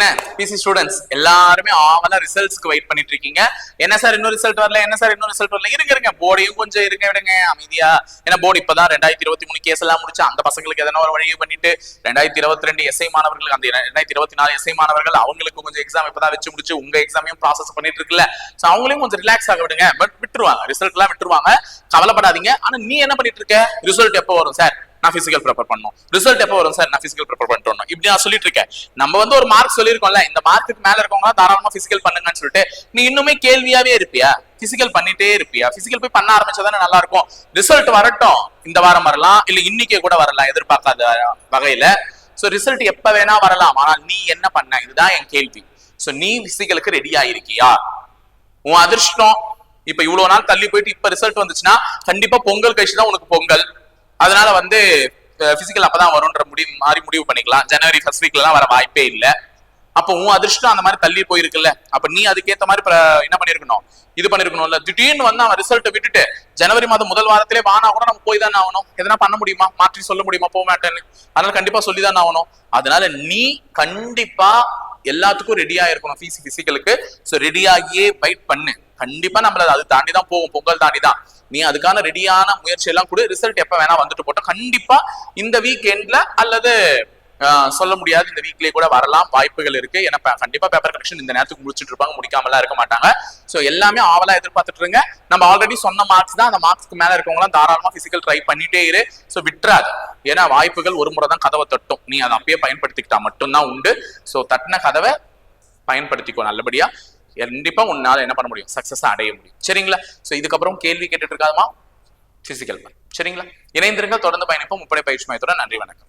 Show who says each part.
Speaker 1: என்ன? PC students எல்லாருமே ஆவலா ரிசல்ட்ஸ்க்கு வெயிட் பண்ணிட்டு இருக்கீங்க என்ன சார் இன்னும் ரிசல்ட் வரல? என்ன சார் இன்னும் ரிசல்ட் வரல? இருங்க இருங்க. போர்டையும் கொஞ்சம் இருங்க விடுங்க. அமைதியா. ஏன்னா போர்டு இப்பதான் ரெண்டாயிரத்தி இருபத்தி மூணு கேஸ் எல்லாம் முடிச்சு அந்த பசங்களுக்கு எதனா ஒரு வழியை பண்ணிட்டு ரெண்டாயிரத்தி இருபத்தி ரெண்டு எஸ்ஐ மாணவர்களுக்கு அந்த ரெண்டாயிரத்தி இருபத்தி நாலு எஸ்ஐ மாணவர்கள் அவங்களுக்கு கொஞ்சம் எக்ஸாம் இப்பதான் வச்சு முடிச்சு உங்க எக்ஸாமையும் ப்ராசஸ் பண்ணிட்டு இருக்குல்ல சோ அவங்களையும் கொஞ்சம் ரிலாக்ஸ் ஆக விடுங்க. பட் விட்டுருவாங்க. ரிசல்ட் எல்லாம் விட்டுருவாங்க. கவலைப்படாதீங்க. ஆனா நீ என்ன பண்ணிட்டு இருக்க ரிசல்ட் எப்போ வரும் சார் நான் பிசிக்கல் ப்ரிப்பேர் பண்ணணும். ரிசல்ட் எப்போ வரும் சார் நான் பிசிக்கல் ப்ரிப்பேர் பண்ணிட்டு வரணும். இப்படி நான் சொல்லிட்டு இருக்கேன். நம்ம வந்து ஒரு மார்க் சொல்லியிருக்கோம்ல இந்த மார்க்குக்கு மேல இருக்கவங்க தாராளமா பிசிக்கல் பண்ணுங்கன்னு சொல்லிட்டு நீ இன்னுமே கேள்வியாவே இருப்பியா? பிசிக்கல் பண்ணிட்டே இருப்பியா? பிசிக்கல் போய் பண்ண ஆரம்பிச்சாதானே நல்லா இருக்கும் ரிசல்ட் வரட்டும். இந்த வாரம் வரலாம். இல்ல இன்னைக்கே கூட வரலாம். எதிர்பார்க்காத வகையில. சோ ரிசல்ட் எப்ப வேணா வரலாம். ஆனால் நீ என்ன பண்ண? இதுதான் என் கேள்வி. சோ நீ பிசிக்கலுக்கு ரெடி ஆயிருக்கியா? உன் அதிர்ஷ்டம். இப்ப இவ்வளவு நாள் தள்ளி போயிட்டு இப்ப ரிசல்ட் வந்துச்சுன்னா கண்டிப்பா பொங்கல் கழிச்சு தான் உனக்கு பொங்கல். அதனால வந்து பிசிக்கல் அப்பதான் வரும்ன்ற முடிவு மாறி முடிவு பண்ணிக்கலாம். ஜனவரி ஃபர்ஸ்ட் வீக்ல வர வாய்ப்பே இல்லை. அப்போ உன் அதிர்ஷ்டம் அந்த மாதிரி தள்ளி போயிருக்குல்ல. அப்ப நீ அதுக்கேத்த மாதிரி என்ன பண்ணிருக்கணும்? இது பண்ணிருக்கணும்ல. திடீர்னு வந்து அவன் ரிசல்ட்டை விட்டுட்டு ஜனவரி மாதம் முதல் வாரத்திலே வானா கூட நம்ம போய் தானே ஆகணும். எதனா பண்ண முடியுமா? மாற்றி சொல்ல முடியுமா? போக மாட்டேன்னு. அதனால கண்டிப்பா சொல்லி தானே ஆகணும். அதனால நீ கண்டிப்பா எல்லாத்துக்கும் ரெடியா இருக்கணும். பிசி பிசிக்கலுக்கு சோ ரெடியாகியே ஃபைட் பண்ணு. கண்டிப்பா நம்மள அது தாண்டி தான் போகும். பொங்கல் தாண்டி தான் நீ அதுக்கான ரெடியான முயற்சி எல்லாம் கூட. ரிசல்ட் எப்ப வேணா வந்துட்டு போட்டோம். கண்டிப்பா இந்த வீக் எண்ட்ல அல்லது சொல்ல முடியாது. இந்த வீக்லயே கூட வரலாம். வாய்ப்புகள் இருக்கு. ஏன்னா கண்டிப்பா பேப்பர் கலெக்ஷன் இந்த நேரத்துக்கு முடிச்சுட்டு இருப்பாங்க. முடிக்காமலாம் இருக்க மாட்டாங்க. சோ எல்லாமே ஆவலா எதிர்பார்த்துட்டு இருங்க. நம்ம ஆல்ரெடி சொன்ன மார்க்ஸ் தான். அந்த மார்க்ஸ்க்கு மேல இருக்கவங்களாம் தாராளமா பிசிக்கல் ட்ரை பண்ணிட்டே இரு. சோ விட்டுறாது. ஏன்னா வாய்ப்புகள் ஒரு முறை தான் கதவை தட்டும். நீ அதை அப்பயே பயன்படுத்திக்கிட்டா மட்டும்தான் உண்டு. சோ தட்டின கதவை பயன்படுத்திக்கோ நல்லபடியா. கண்டிப்பா உன்னால என்ன பண்ண முடியும்? சக்சஸ் அடைய முடியும். சரிங்களா? சோ இதுக்கப்புறம் கேள்வி கேட்டுட்டு இருக்காதமா பிசிக்கல் சரிங்களா? இணைந்திருங்கள். தொடர்ந்து பயணிப்போம். முப்படை பயிற்சி மையத்தோட நன்றி வணக்கம்.